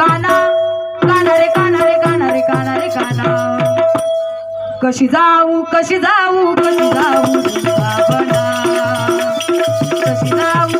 काना कशी जाऊ कशी जाऊ कशी जाऊ कशी जाऊ?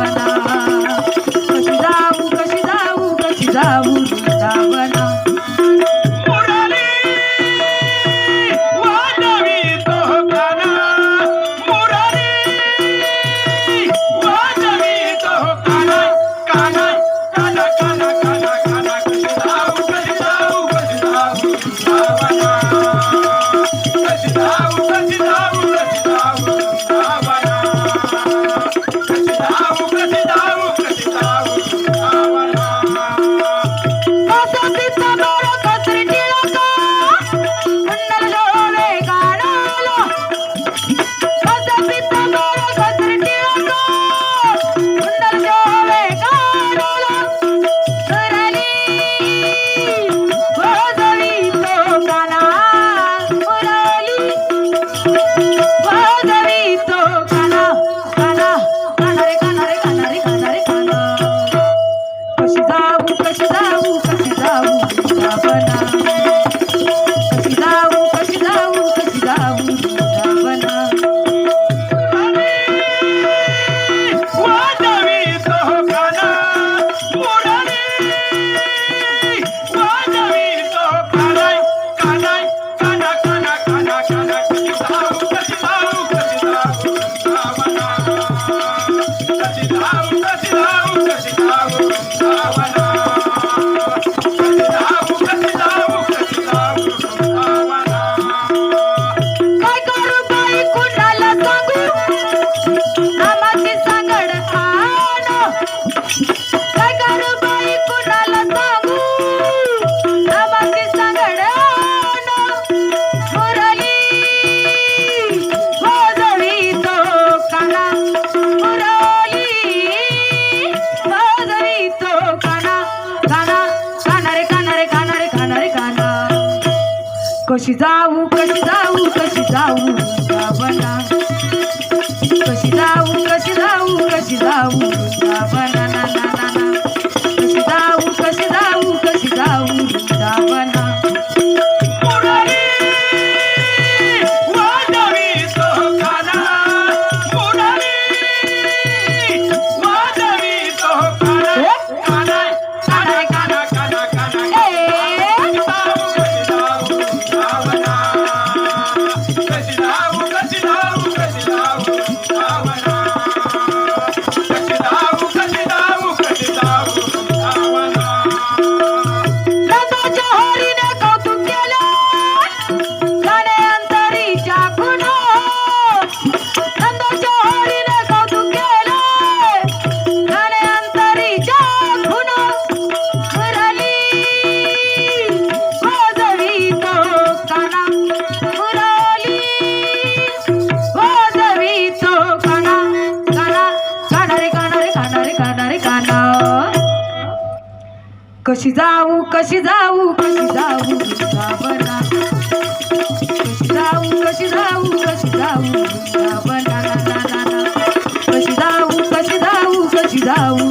la Cachidão, cachidão, cachidão. कशी जाऊ कशी जाऊ कशी जाऊ कशी जाऊ कशी जाऊ कशी जाऊ कशी जाऊ कशी जाऊ.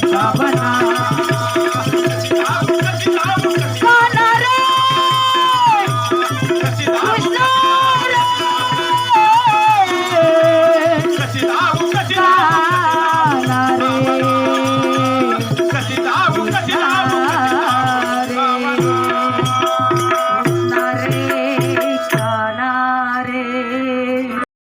加班。